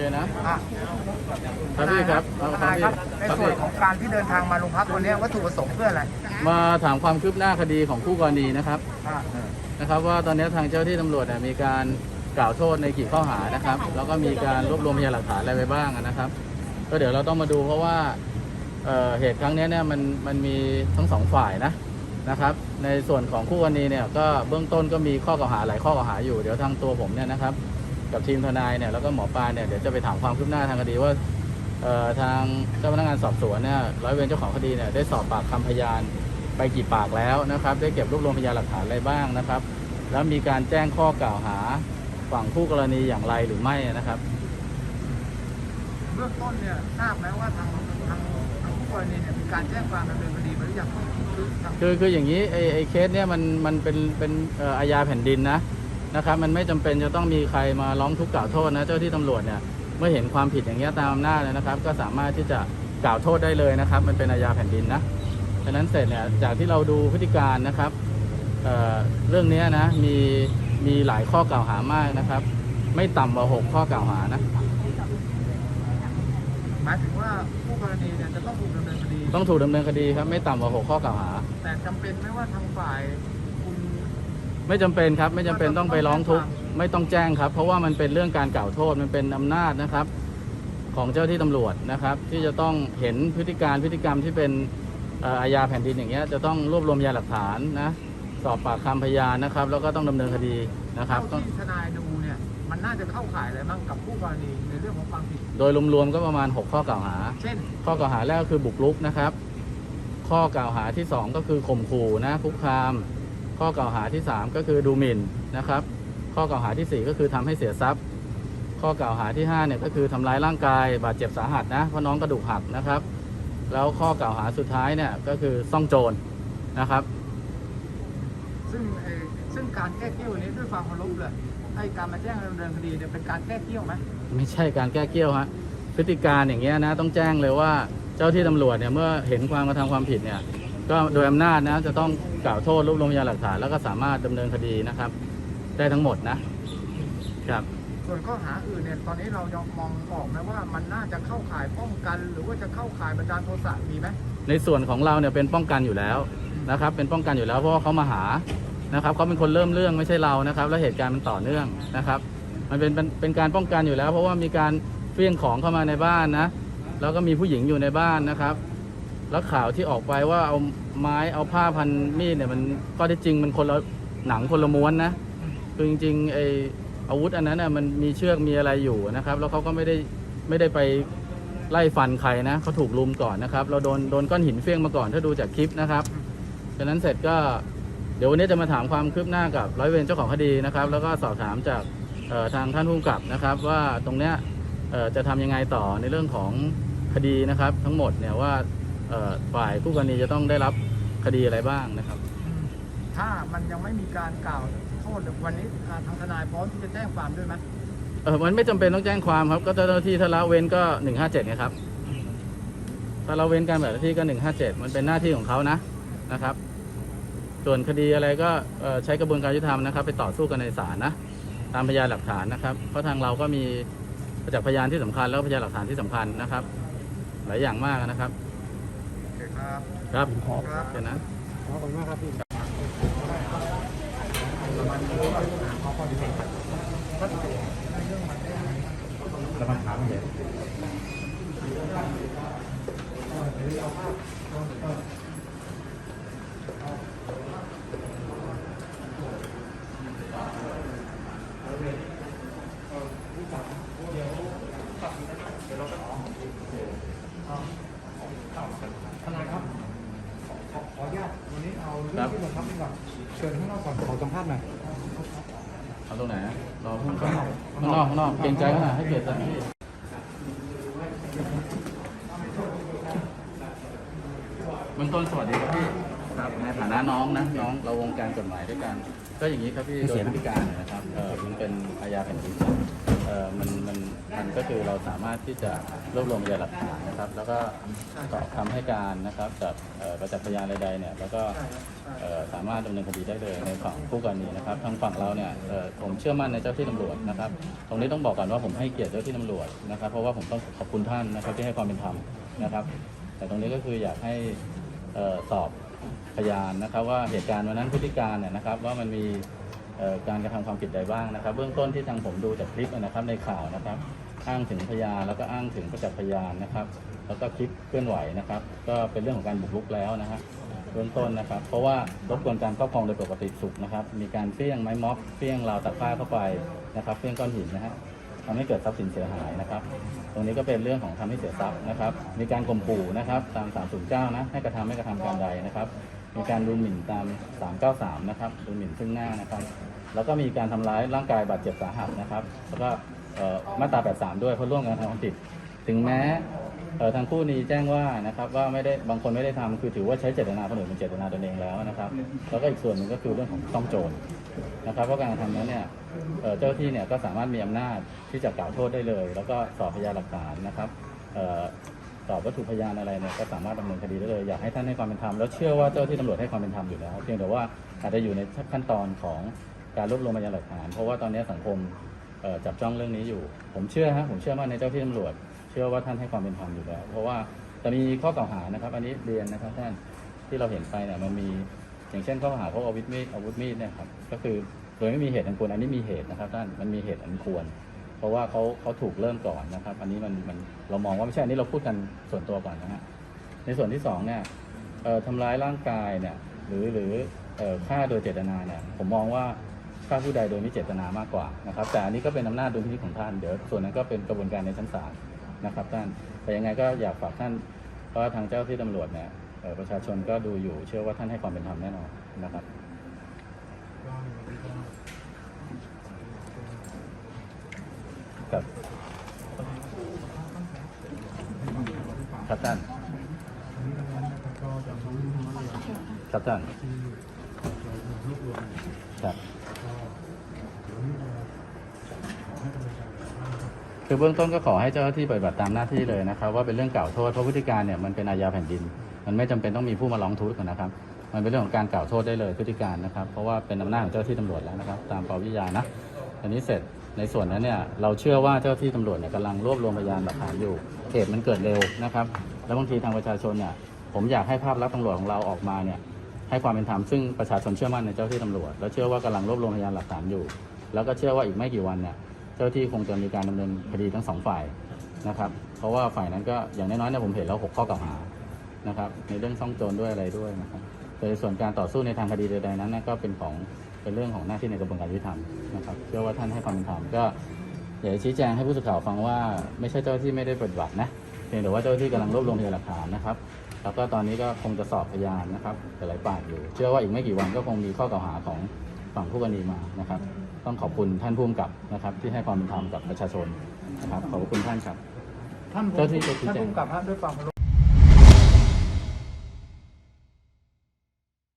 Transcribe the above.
เคนะอะครับพี่ครับเอาทครับนายพี่ครับในครับส่วนพี่ของการที่เดินทางมาโรงพักวันนี้วัตถุประสงค์เพื่ออะไรมาถามความคืบหน้าคดีของคู่กรณีนะครับ อะนะครับว่าตอนนี้ทางเจ้าที่ตำรวจเนี่ยมีการกล่าวโทษในกี่ข้อหานะครับ แล้วก็มีการรวบรวมพยานหลักฐานอะไรไปบ้างนะครับ ก็เดี๋ยวเราต้องมาดูเพราะว่าเอ่อเหตุครั้งนี้เนี่ยมันมันมีทั้งสองฝ่ายนะนะครับ ในส่วนของคู่กรณีเนี่ยก็เบื้องต้นก็มีข้อกล่าวหาหลายข้อกล่าวหาอยู่เดี๋ยวทางตัวผมเนี่ยนะครับ กับทีมทนายเนี่ยแล้วก็หมอปลาเนี่ยเดี๋ยวจะไปถามความคืบหน้าทางคดีว่าเอ่อทางเจ้าพนักงานสอบสวนเนี่ยร้อยเวรเจ้าของคดีเนี่ยได้สอบปากคำพยานไปกี่ปากแล้วนะครับ ได้เก็บรวบรวมพยานหลักฐานอะไรบ้างนะครับ แล้วมีการแจ้งข้อกล่าวหาฝั่งคู่กรณีอย่างไรหรือไม่นะครับเบื้องต้นเนี่ยทราบไหมว่าทางทางทางผู้กรณีเนี่ยมีการแจ้งความดำเนินคดีไปหรือยังคือทางคือคืออย่างนี้ไอ้ไอ้เคสเนี่ยมันมันเป็นเป็นเอ่ออาญาแผ่นดินนะ นะครับมันไม่จำเป็นจะต้องมีใครมาร้องทุกข์กล่าวโทษนะเจ้าที่ตำรวจเนี่ยเมื่อเห็นความผิดอย่างเงี้ยตามอำนาจเลยนะครับ ก็สามารถที่จะกล่าวโทษได้เลยนะครับ มันเป็นอาญาแผ่นดินนะฉะนั้นเสร็จเนี่ยจากที่เราดูพฤติการนะครับเอ่อเรื่องเนี้ยนะมีมีหลายข้อกล่าวหามากนะครับ ไม่ต่ำกว่าหกข้อกล่าวหานะหมายถึงว่าผู้กรณีเนี่ยจะต้องถูกดำเนินคดี ต้องถูกดำเนินคดีครับไม่ต่ำกว่าหกข้อกล่าวหา แต่จำเป็นไหมว่าทางฝ่ายคุณ ไม่จำเป็นครับ ไม่จำเป็นต้องไปร้องทุกข์ไม่ต้องแจ้งครับ เพราะว่ามันเป็นเรื่องการกล่าวโทษมันเป็นอำนาจนะครับ ของเจ้าที่ตำรวจนะครับ ที่จะต้องเห็นพฤติการพฤติกรรมที่เป็นเอ่ออาญาแผ่นดินอย่างเงี้ยจะต้องรวบรวมพยานหลักฐานนะสอบปากคำพยานนะครับ แล้วก็ต้องดำเนินคดีนะครับเท่าต้องที่ทนายดูเนี่ย มันน่าจะเข้าข่ายอะไรบ้างกับผู้กรณีในเรื่องของความผิด โดยรวมๆก็ประมาณ 6 ข้อกล่าวหา เช่น ข้อกล่าวหาแรกก็คือบุกรุกนะครับ ข้อกล่าวหาที่ 2 ก็คือข่มขู่นะคุกคาม ข้อกล่าวหาที่ 3 ก็คือดูหมิ่นนะครับ ข้อกล่าวหาทีสี่4 ก็คือทำให้เสียทรัพย์ ข้อกล่าวหาที่5เนี่ยก็คือทำร้ายร่างกายบาดเจ็บสาหัสนะเพราะน้องกระดูกหักนะครับ แล้วข้อกล่าวหาสุดท้ายเนี่ยก็คือซ่องโจรนะครับ ซึ่งเอ่อซึ่งการแก้เกี้ยวนี้ด้วยความเคารพเลยไอ้การมาแจ้งดำเนินคดีเนี่ยเป็นการแก้เกี้ยวไหมไม่ใช่การแก้เกี้ยวฮะพฤติการอย่างเงี้ยนะต้องแจ้งเลยว่าเจ้าที่ตำรวจเนี่ยเมื่อเห็นความกระทำความผิดเนี่ย ก็โดยอำนาจนะจะต้องกล่าวโทษรวบรวมพยานหลักฐานแล้วก็สามารถดำเนินคดีนะครับ ได้ทั้งหมดนะครับ ส่วนข้อหาอื่นเนี่ยตอนนี้เรายังมองออกไหมว่ามันน่าจะเข้าข่ายป้องกัน หรือว่าจะเข้าข่ายบันดาลโทสะมีไหมในส่วนของเราเนี่ยเป็นป้องกันอยู่แล้วนะครับ เป็นป้องกันอยู่แล้วเพราะว่าเขามาหานะครับเขาเป็นคนเริ่มเรื่องไม่ใช่เรานะครับ แล้วเหตุการณ์มันต่อเนื่องนะครับ มันเป็นเป็นเป็นการป้องกันอยู่แล้ว เพราะว่ามีการเฟี้ยงของเข้ามาในบ้านนะแล้วก็มีผู้หญิงอยู่ในบ้านนะครับ แล้วข่าวที่ออกไปว่าเอาไม้เอาผ้าพันมีดเนี่ยมันก็ได้จริงมันคนละหนังคนละม้วนนะคือจริงๆไออาวุธอันนั้นน่ะมันมีเชือกมีอะไรอยู่นะครับ แล้วเขาก็ไม่ได้ไม่ได้ไปไล่ฟันใครนะเขาถูกลุมก่อนนะครับ เราโดนโดนก้อนหินเฟี้ยงมาก่อนถ้าดูจากคลิปนะครับฉะนั้นเสร็จก็เดี๋ยววันนี้จะมาถามความคืบหน้ากับร้อยเวรเจ้าของคดีนะครับ แล้วก็สอบถามจากทางท่านผู้กำกับนะครับ ว่าตรงเนี้ยจะทำยังไงต่อในเรื่องของคดีนะครับ ทั้งหมดเนี่ยว่า ฝ่ายผู้กรณีจะต้องได้รับคดีอะไรบ้างนะครับอืมถ้ามันยังไม่มีการกล่าวโทษวันนี้อ่าทางทนายพร้อมที่จะแจ้งความด้วยไหมเออมันไม่จำเป็นต้องแจ้งความครับ ก็เจ้าหน้าที่ถ้าละเว้นก็หนึ่งห้าเจ็ดไงครับถ้าละเว้นการปฏิบัติหน้าที่ก็หนึ่งห้าเจ็ดมันเป็นหน้าที่ของเขานะนะครับ ส่วนคดีอะไรก็เอ่อใช้กระบวนการยุติธรรมนะครับ ไปต่อสู้กันในศาลนะตามพยานหลักฐานนะครับ เพราะทางเราก็มีประจักษ์พยานที่สำคัญแล้วก็พยานหลักฐานที่สำคัญนะครับ หลายอย่างมากนะครับโอเครับครับครับเดี๋ยวนะขอบคุณมากครับพี่ทนายครับ ขอขออนุญาตวันนี้เอาเรื่องที่โรงพักดีกว่า เชิญข้างนอกก่อนขอสัมภาษณ์หน่อยเอาตรงไหนอะรอข้างนอกข้างนอกข้างนอกเกรงใจขนาดให้เกียรติเจ้าหน้าที่เบื้องต้นสวัสดีครับพี่ครับในฐานะน้องนะน้องเราวงการกฎหมายด้วยกัน ก็อย่างนี้ครับพี่โดยพฤติการนะครับเออมันเป็นอาญาแผ่นดินเอเอ่อมันมันมันก็คือเราสามารถที่จะรวบรวมพยานหลักฐานนะครับ แล้วก็สอบคำให้การนะครับจากเอ่อประจักษ์พยานใดๆเนี่ยแล้วก็ใช่ครับใช่เอ่อสามารถดำเนินคดีได้เลยในฝั่งผู้กรณีนะครับทางฝั่งเราเนี่ยเอ่อผมเชื่อมั่นในเจ้าที่ตำรวจนะครับ ตรงนี้ต้องบอกก่อนว่าผมให้เกียรติเจ้าที่ตำรวจนะครับ เพราะว่าผมต้องขอบคุณท่านนะครับที่ให้ความเป็นธรรมนะครับ แต่ตรงนี้ก็คืออยากให้เอ่อสอบ พยานนะครับ ว่าเหตุการณ์วันนั้นพฤติการเนี่ยนะครับ ว่ามันมีการกระทำความผิดใดบ้างนะครับ เบื้องต้นที่ทางผมดูจากคลิปนะครับในข่าวนะครับ อ้างถึงพยานแล้วก็อ้างถึงประจักษ์พยานนะครับ แล้วก็คลิปเคลื่อนไหวนะครับ ก็เป็นเรื่องของการบุกรุกแล้วนะฮะเบื้องต้นนะครับ เพราะว่ารบกวนการครอบครองโดยปกติสุขนะครับ มีการเฟี้ยงไม้ม็อบเฟี้ยงราวตักผ้าเข้าไปนะครับเฟี้ยงก้อนหินนะฮะ ทำให้เกิดทรัพย์สินเสียหายนะครับ ตรงนี้ก็เป็นเรื่องของทำให้เสียทรัพย์นะครับ มีการข่มขู่นะครับตาม 309 นะให้กระทำไม่กระทำการใดนะครับ มีการดูหมิ่นตาม 393 นะครับดูหมิ่นซึ่งหน้านะครับ แล้วก็มีการทำร้ายร่างกายบาดเจ็บสาหัสนะครับ แล้วก็มาตรา 83 ด้วยเพราะร่วมกันทำความผิด ถึงแม้ทางคู่นี้แจ้งว่านะครับว่าไม่ได้บางคนไม่ได้ทำคือถือว่าใช้เจตนาคนอื่นเป็นเจตนาตนเองแล้วนะครับ แล้วก็อีกส่วนหนึ่งก็คือเรื่องของต้องโจร นะครับเพราะการกระทำนั้นเนี่ยเจ้าที่เนี่ยก็สามารถมีอำนาจที่จะกล่าวโทษได้เลย แล้วก็สอบพยานหลักฐานนะครับออสอบวัตถุพยานอะไรเนี่ยก็สามารถดำเนินคดีได้เลยอยากให้ท่านให้ความเป็นธรรมแล้วเชื่อว่าเจ้าที่ตำรวจให้ความเป็นธรรมอยู่แล้วเพียงแต่ว่าอาจจะอยู่ในขั้นตอนของการรวบรวมพยานหลักฐาน เพราะว่าตอนนี้สังคมจับจ้องเรื่องนี้อยู่ ผมเชื่อฮะผมเชื่อมั่นในเจ้าที่ตำรวจ เชื่อว่าท่านให้ความเป็นธรรมอยู่แล้ว เพราะว่าจะมีข้อกล่าวหานะครับ อันนี้เรียนนะครับท่านที่เราเห็นไปเนี่ยมันมี อย่างเช่นข้อกล่าหาพวกอาวุธมีดอาวุธมีดเนี่ยครับก็คือโดยไม่มีเหตุอันควรอันนี้มีเหตุนะครับท่านมันมีเหตุอันควร เพราะว่าเขาเขาถูกเริ่มก่อนนะครับ อันนี้มันมันเรามองว่าไม่ใช่อันนี้เราพูดกันส่วนตัวก่อนนะฮะในส่วนที่สองเนี่ยเอ่อทำร้ายร่างกายเนี่ยหรือหรือเอ่อฆ่าโดยเจตนาเนี่ยผมมองว่าฆ่าผู้ใดโดยไม่เจตนามากกว่านะครับ แต่อันนี้ก็เป็นอำนาจดุลพินิจของท่านเดี๋ยวส่วนนั้นก็เป็นกระบวนการในชั้นศาลนะครับท่านแต่ยังไงก็อยากฝากท่านเพราะว่าทางเจ้าที่ตำรวจเนี่ย ประชาชนก็ดูอยู่เชื่อว่าท่านให้ความเป็นธรรมแน่นอนนะครับครับครับท่านครับท่านครับ คือเบื้องต้นก็ขอให้เจ้าหน้าที่ปฏิบัติตามหน้าที่เลยนะครับ ว่าเป็นเรื่องกล่าวโทษเพราะพฤติการเนี่ยมันเป็นอาญาแผ่นดิน มันไม่จำเป็นต้องมีผู้มาร้องทุกข์นะครับ มันเป็นเรื่องของการกล่าวโทษได้เลยพฤติการนะครับ เพราะว่าเป็นอำนาจของเจ้าหน้าที่ตำรวจแล้วนะครับ ตามปวิทยานะอันนี้เสร็จในส่วนนั้นเนี่ยเราเชื่อว่าเจ้าหน้าที่ตำรวจเนี่ยกำลังรวบรวมพยานหลักฐานอยู่เหตุมันเกิดเร็วนะครับ แล้วบางทีทางประชาชนเนี่ยผมอยากให้ภาพลักษณ์ตำรวจของเราออกมาเนี่ยให้ความเป็นธรรมซึ่งประชาชนเชื่อมั่นในเจ้าที่ตำรวจ และเชื่อว่ากำลังรวบรวมพยานหลักฐานอยู่ แล้วก็เชื่อว่าอีกไม่กี่วันเนี่ย จ้าที่คงจะมีการดำเนินคดีทั้งสองฝ่ายนะครับ เพราะว่าฝ่ายนั้นก็อย่างน้อยๆเนี่ยผมเห็นแล้วหกข้อกล่าวหานะครับ ในเรื่องซ่องโจรด้วยอะไรด้วยนะครับแต่ส่วนการต่อสู้ในทางคดีใดๆนั้นก็เป็นของเป็นเรื่องของหน้าที่ในกระบวนการยุติธรรมนะครับเชื่อว่าท่านให้ความเป็นธรรมก็อยากจะชี้แจงให้ผู้สื่อข่าวฟังว่าไม่ใช่เจ้าที่ไม่ได้ปฏิบัตินะเพียงแต่ว่าเจ้าที่กำลังรวบรวมพยานหลักฐานนะครับแล้วก็ตอนนี้ก็คงจะสอบพยานนะครับหลายๆปากอยู่ เชื่อว่าอีกไม่กี่วันก็คงมีข้อกล่าวหาของฝั่งผู้กรณีมานะครับ ต้องขอบคุณท่านผู้กำกับนะครับ ที่ให้ความเป็นธรรมกับประชาชนนะครับขอบคุณท่านครับ ท่านเจ้าที่จะชี้ท่านแจงผู้กำกับฮะด้วยความเคารพ